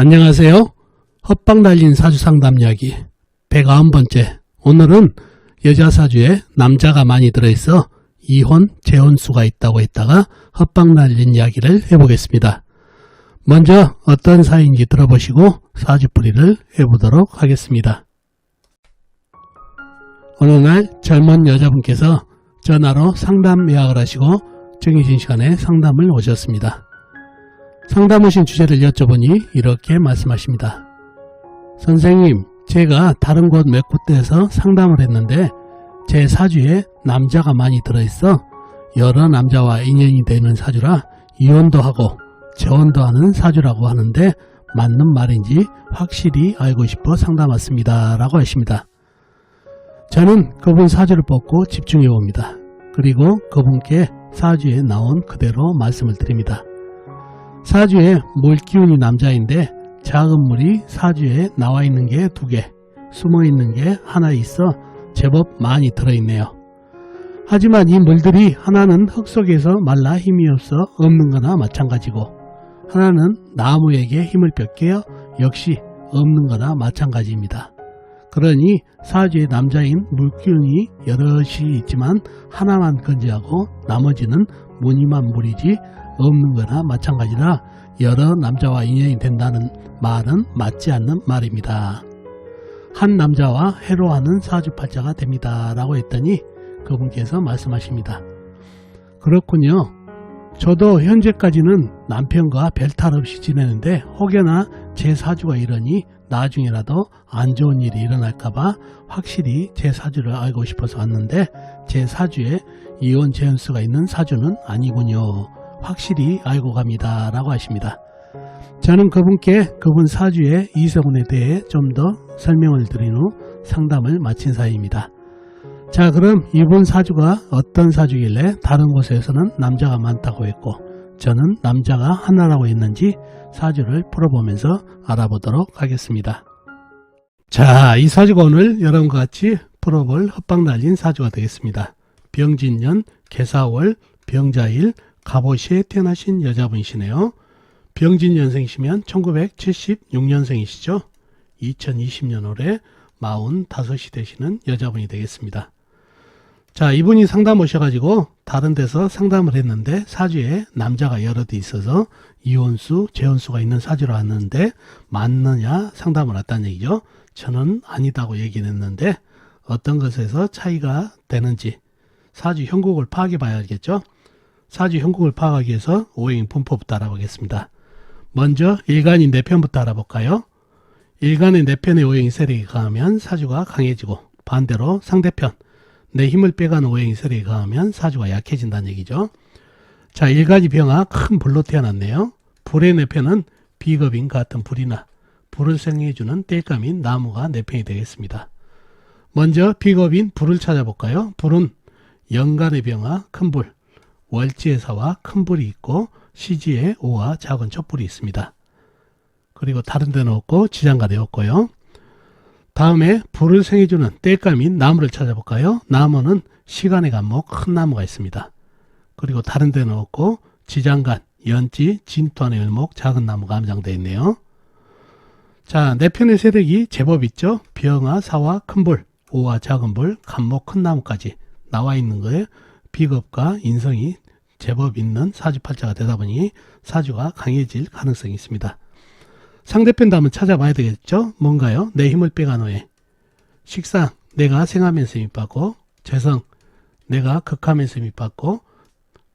안녕하세요. 헛방 날린 사주 상담 이야기 190번째. 오늘은 여자 사주에 남자가 많이 들어있어 이혼, 재혼 수가 있다고 했다가 헛방 날린 이야기를 해보겠습니다. 먼저 어떤 사이인지 들어보시고 사주풀이를 해보도록 하겠습니다. 어느 날 젊은 여자분께서 전화로 상담 예약을 하시고 정해진 시간에 상담을 오셨습니다. 상담 오신 주제를 여쭤보니 이렇게 말씀하십니다. 선생님, 제가 다른 곳 몇 군데에서 상담을 했는데 제 사주에 남자가 많이 들어있어 여러 남자와 인연이 되는 사주라 이혼도 하고 재혼도 하는 사주라고 하는데 맞는 말인지 확실히 알고 싶어 상담 왔습니다. 라고 하십니다. 저는 그분 사주를 뽑고 집중해 봅니다. 그리고 그분께 사주에 나온 그대로 말씀을 드립니다. 사주에 물기운이 남자인데 작은 물이 사주에 나와 있는 게 두 개, 숨어 있는 게 하나 있어 제법 많이 들어있네요. 하지만 이 물들이 하나는 흙 속에서 말라 힘이 없어 없는 거나 마찬가지고 하나는 나무에게 힘을 뺏겨 역시 없는 거나 마찬가지입니다. 그러니 사주의 남자인 물기운이 여럿이 있지만 하나만 건재하고 나머지는 무늬만 물이지 없는 거나 마찬가지라 여러 남자와 인연이 된다는 말은 맞지 않는 말입니다. 한 남자와 해로하는 사주팔자가 됩니다. 라고 했더니 그분께서 말씀하십니다. 그렇군요. 저도 현재까지는 남편과 별 탈 없이 지내는데 혹여나 제 사주가 이러니 나중에라도 안 좋은 일이 일어날까봐 확실히 제 사주를 알고 싶어서 왔는데 제 사주에 이혼 재혼수가 있는 사주는 아니군요. 확실히 알고 갑니다. 라고 하십니다. 저는 그분께 그분 사주의 이세군에 대해 좀 더 설명을 드린 후 상담을 마친 사이입니다. 자 그럼 이분 사주가 어떤 사주길래 다른 곳에서는 남자가 많다고 했고 저는 남자가 하나라고 했는지 사주를 풀어보면서 알아보도록 하겠습니다. 자, 이 사주가 오늘 여러분과 같이 풀어볼 헛방 날린 사주가 되겠습니다. 병진년, 개사월, 병자일, 갑오시에 태어나신 여자분이시네요. 병진년생이시면 1976년생이시죠. 2020년 올해 45이 되시는 여자분이 되겠습니다. 자, 이분이 상담 오셔가지고 다른 데서 상담을 했는데 사주에 남자가 여럿이 있어서 이혼수, 재혼수가 있는 사주로 왔는데 맞느냐 상담을 왔다는 얘기죠. 저는 아니다고 얘기는 했는데 어떤 것에서 차이가 되는지 사주 형국을 파악해 봐야 알겠죠. 사주 형국을 파악하기 위해서 오행 분포부터 알아보겠습니다. 먼저 일간인 내 편부터 알아볼까요? 일간의 내 편의 오행이 세력이 강하면 사주가 강해지고 반대로 상대편 내 힘을 빼가는 오행이 세력이 강하면 사주가 약해진다는 얘기죠. 자, 일간이 병화 큰 불로 태어났네요. 불의 내편은 비겁인 같은 불이나 불을 생해주는 땔감인 나무가 내편이 되겠습니다. 먼저 비겁인 불을 찾아볼까요? 불은 연간의 병화 큰 불, 월지의 사와 큰 불이 있고 시지에 오와 작은 촛불이 있습니다. 그리고 다른 데는 없고 지장간에 없고요. 다음에 불을 생해주는 땔감인 나무를 찾아볼까요? 나무는 시간의 간목 큰 나무가 있습니다. 그리고 다른 데는 없고 지장간, 연지, 진토안의 열목 작은 나무가 암장되어 있네요. 자, 내 편의 세력이 제법 있죠? 병화, 사화, 큰 불, 오와 작은 불, 간목 큰 나무까지 나와 있는 거에 비겁과 인성이 제법 있는 사주팔자가 되다 보니 사주가 강해질 가능성이 있습니다. 상대편도 한번 찾아봐야 되겠죠? 뭔가요? 내 힘을 빼간 후에 식상 내가 생하면서 힘받고 재성 내가 극하면서 힘받고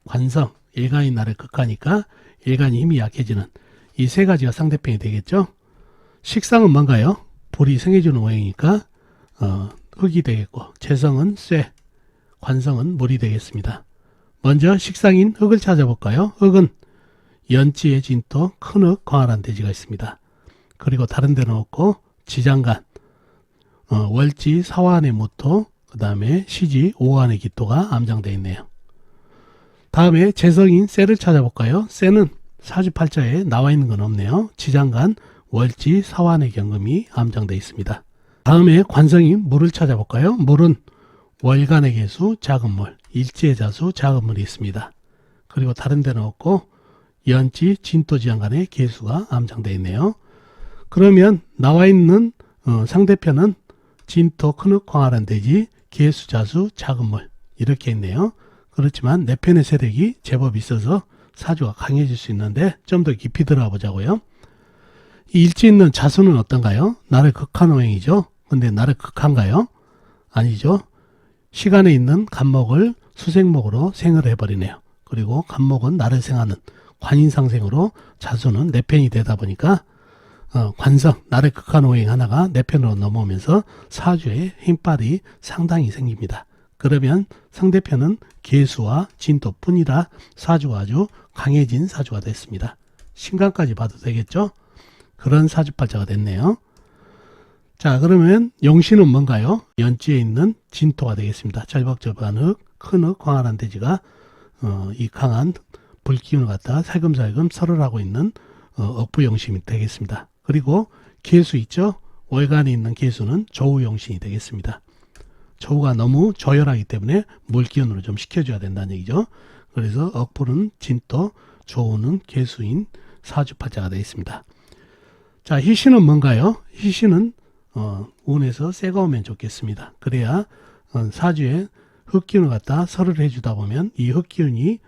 관성 일간이 나를 극하니까 일간이 힘이 약해지는 이 세 가지가 상대편이 되겠죠? 식상은 뭔가요? 불이 생해주는 오행이니까 어, 흙이 되겠고 재성은 쇠 관성은 물이 되겠습니다. 먼저 식상인 흙을 찾아볼까요? 흙은 연지의 진토, 큰흙, 광활한 대지가 있습니다. 그리고 다른 데는 없고 지장간, 어, 월지, 사화안의 무토, 그 다음에 시지, 오한의 기토가 암장되어 있네요. 다음에 재성인 쇠를 찾아볼까요? 쇠는 사주팔자에 나와 있는 건 없네요. 지장간, 월지, 사환의 경금이 암장되어 있습니다. 다음에 관성인 물을 찾아볼까요? 물은 월간의 개수, 작은 물, 일지의 자수, 작은 물이 있습니다. 그리고 다른 데는 없고 연지, 진토지향 간의 개수가 암장되어 있네요. 그러면 나와 있는 어, 상대편은 진토, 큰흙, 광활한 대지, 개수, 자수, 작은 물 이렇게 있네요. 그렇지만 내 편의 세력이 제법 있어서 사주가 강해질 수 있는데 좀 더 깊이 들어가 보자고요. 이 일지 있는 자수는 어떤가요? 나를 극한 오행이죠. 근데 나를 극한가요? 아니죠. 시간에 있는 간목을 수생목으로 생을 해버리네요. 그리고 간목은 나를 생하는 관인상생으로 자수는 내 편이 되다 보니까 어, 관성, 나를 극한 오행 하나가 내 편으로 넘어오면서 사주에 힘빨이 상당히 생깁니다. 그러면 상대편은 개수와 진토뿐이라 사주가 아주 강해진 사주가 됐습니다. 신강까지 봐도 되겠죠? 그런 사주팔자가 됐네요. 자, 그러면 용신은 뭔가요? 연지에 있는 진토가 되겠습니다. 절박절박한 흙, 큰 흙, 광활한 대지가 어, 이 강한 불기운을 갖다 살금살금 설을하고 있는 어, 억부용신이 되겠습니다. 그리고 개수 있죠? 월간에 있는 개수는 조우용신이 되겠습니다. 조우가 너무 저열하기 때문에 물기운으로 좀 식혀줘야 된다는 얘기죠. 그래서 억부는 진토, 조우는 개수인 사주팔자가 되어 있습니다. 자, 희신은 뭔가요? 희신은 어, 운에서 새가 오면 좋겠습니다. 그래야 어, 사주에 흙기운을 갖다 설을 해주다 보면 이 흙기운이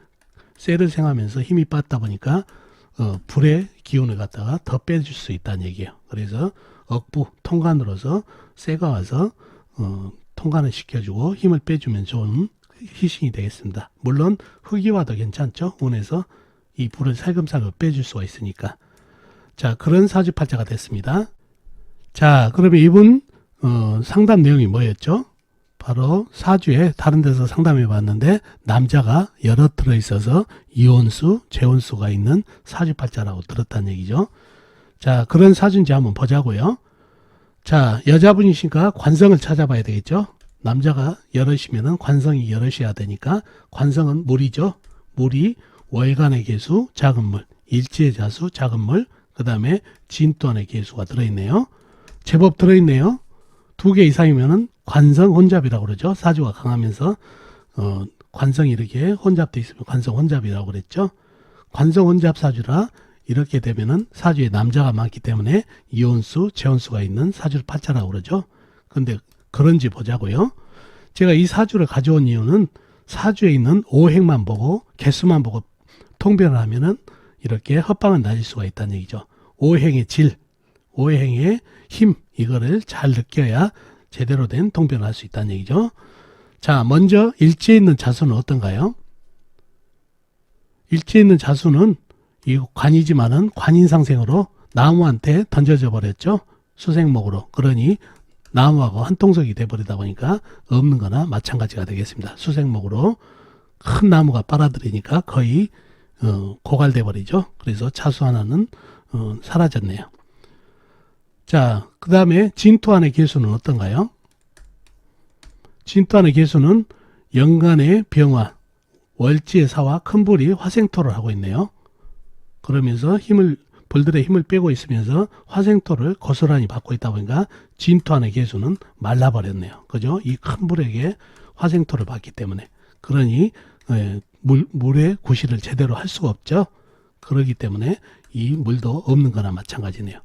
쇠를 생하면서 힘이 빠다 보니까 어, 불의 기운을 갖다가 더 빼줄 수 있다는 얘기예요. 그래서 억부 통관으로서 쇠가 와서 어, 통관을 시켜주고 힘을 빼주면 좋은 희신이 되겠습니다. 물론 흙이 와도 괜찮죠. 운에서 이 불을 살금살금 빼줄 수가 있으니까. 자 그런 사주팔자가 됐습니다. 자 그러면 이분 어, 상담 내용이 뭐였죠? 바로 사주에 다른 데서 상담해 봤는데 남자가 여러 들어 있어서 이혼수, 재혼수가 있는 사주팔자라고 들었다는 얘기죠. 자, 그런 사주인지 한번 보자고요. 자, 여자분이시니까 관성을 찾아봐야 되겠죠. 남자가 여럿이면은 관성이 여럿이어야 되니까 관성은 물이죠. 물이 월간의 개수, 작은 물, 일지의 자수, 작은 물, 그 다음에 진또안의 개수가 들어있네요. 제법 들어있네요. 두 개 이상이면은 관성 혼잡이라고 그러죠. 사주가 강하면서 어, 관성이 이렇게 혼잡돼 있으면 관성 혼잡이라고 그랬죠. 관성 혼잡 사주라 이렇게 되면은 사주에 남자가 많기 때문에 이혼수, 재혼수가 있는 사주를 팔자라고 그러죠. 근데 그런지 보자고요. 제가 이 사주를 가져온 이유는 사주에 있는 오행만 보고 개수만 보고 통변을 하면은 이렇게 헛방을 낮을 수가 있다는 얘기죠. 오행의 질, 오행의 힘 이거를 잘 느껴야 제대로 된 통변을 할 수 있다는 얘기죠. 자, 먼저 일지에 있는 자수는 어떤가요? 일지에 있는 자수는 이 관이지만은 관인상생으로 나무한테 던져져 버렸죠. 수생목으로. 그러니 나무하고 한 통속이 돼버리다 보니까 없는 거나 마찬가지가 되겠습니다. 수생목으로 큰 나무가 빨아들이니까 거의 어, 고갈돼 버리죠. 그래서 자수 하나는 어, 사라졌네요. 자, 그 다음에 진토 안의 개수는 어떤가요? 진토 안의 개수는 연간의 병화, 월지의 사와 큰 불이 화생토를 하고 있네요. 그러면서 힘을 불들의 힘을 빼고 있으면서 화생토를 고스란히 받고 있다 보니까 진토 안의 개수는 말라버렸네요. 그죠? 이 큰 불에게 화생토를 받기 때문에 그러니 에, 물, 물의 구실을 제대로 할 수가 없죠. 그러기 때문에 이 물도 없는 거나 마찬가지네요.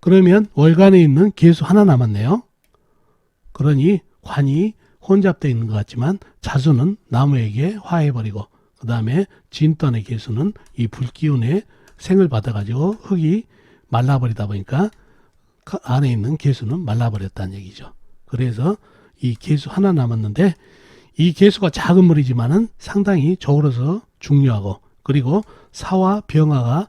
그러면 월간에 있는 개수 하나 남았네요. 그러니 관이 혼잡되어 있는 것 같지만 자수는 나무에게 화해버리고 그 다음에 진단의 개수는 이 불기운에 생을 받아가지고 흙이 말라버리다 보니까 그 안에 있는 개수는 말라버렸다는 얘기죠. 그래서 이 개수 하나 남았는데 이 개수가 작은 물이지만은 상당히 저울어서 중요하고 그리고 사와 병화가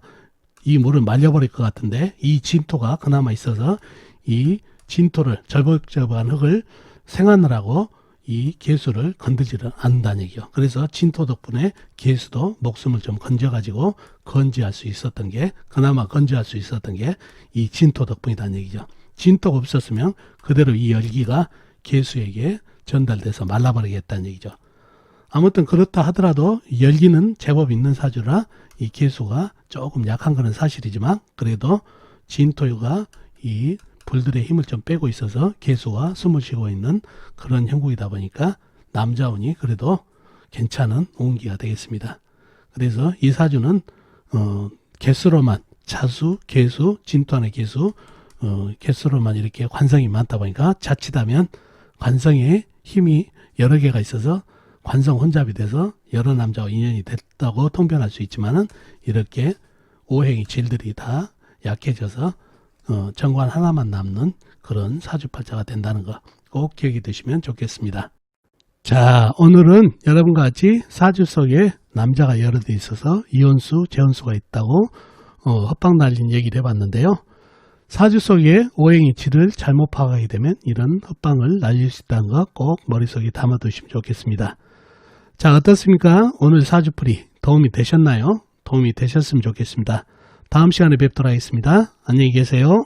이 물을 말려버릴 것 같은데 이 진토가 그나마 있어서 이 진토를 절벅절벅한 흙을 생하느라고 이 개수를 건들지를 않는다는 얘기죠. 그래서 진토 덕분에 개수도 목숨을 좀 건져가지고 건지할 수 있었던 게 그나마 건지할 수 있었던 게 이 진토 덕분이라는 얘기죠. 진토가 없었으면 그대로 이 열기가 개수에게 전달돼서 말라버리겠다는 얘기죠. 아무튼 그렇다 하더라도 열기는 제법 있는 사주라 이 개수가 조금 약한 것은 사실이지만 그래도 진토가 이 불들의 힘을 좀 빼고 있어서 개수가 숨을 쉬고 있는 그런 형국이다 보니까 남자운이 그래도 괜찮은 운기가 되겠습니다. 그래서 이 사주는 어, 개수로만 자수, 개수, 진토안의 개수 어, 개수로만 이렇게 관성이 많다 보니까 자칫하면 관성에 힘이 여러 개가 있어서 관성 혼잡이 돼서 여러 남자와 인연이 됐다고 통변할 수 있지만은 이렇게 오행이 질들이 다 약해져서 어, 정관 하나만 남는 그런 사주팔자가 된다는 거 꼭 기억해 두시면 좋겠습니다. 자, 오늘은 여러분과 같이 사주 속에 남자가 여러 대 있어서 이혼수, 재혼수가 있다고 어, 헛방 날린 얘기를 해봤는데요. 사주 속에 오행이 치를 잘못 파악하게 되면 이런 헛방을 날릴 수 있다는 거 꼭 머릿속에 담아두시면 좋겠습니다. 자, 어떻습니까? 오늘 사주풀이 도움이 되셨나요? 도움이 되셨으면 좋겠습니다. 다음 시간에 뵙도록 하겠습니다. 안녕히 계세요.